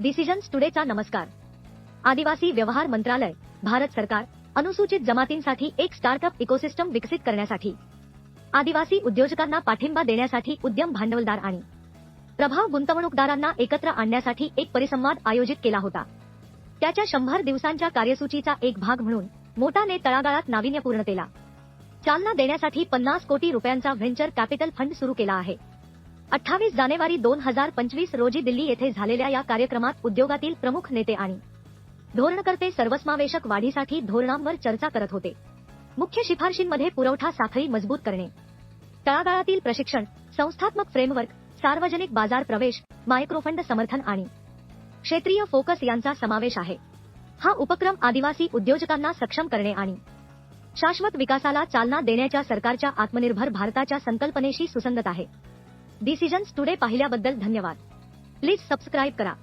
Decisions टुडेचा नमस्कार. आदिवासी व्यवहार मंत्रालय भारत सरकार अनुसूचित जमातींसाठी एक स्टार्टअप इकोसिस्टम विकसित करण्यासाठी. आदिवासी उद्योजकांना पाठिंबा देण्यासाठी उद्यम भांडवलदार आणि प्रभाव गुंतवणूकदारांना एकत्र आणण्यासाठी एक परिसंवाद आयोजित केला होता. त्याच्या शंभर दिवसांच्या कार्यसूचीचा एक भाग म्हणून मोटाने तळागाळात नाविन्यपूर्णतेला चालना देण्यासाठी पन्नास कोटी रुपयांचा व्हेंचर कॅपिटल फंड सुरू केला आहे. अठ्ठावीस जानेवारी दोन हजार पंचवीस रोजी दिल्ली येथे झालेल्या या कार्यक्रमात उद्योगातील प्रमुख नेते आणि धोरणकर्ते सर्वसमावेशक वाढीसाठी धोरणांवर चर्चा करत होते. मुख्य शिफारशींमध्ये पुरवठा साखळी मजबूत करणे. तळागाळातील प्रशिक्षण संस्थात्मक फ्रेमवर्क सार्वजनिक बाजार प्रवेश मायक्रोफंड समर्थन आणि क्षेत्रीय फोकस यांचा समावेश आहे. हा उपक्रम आदिवासी उद्योजकांना सक्षम करणे आणि शाश्वत विकासाला चालना देण्याच्या सरकारच्या आत्मनिर्भर भारताच्या संकल्पनेशी सुसंगत आहे. डिसिजन्स टुडे पाहिल्याबद्दल धन्यवाद. प्लीज सबस्क्राईब करा.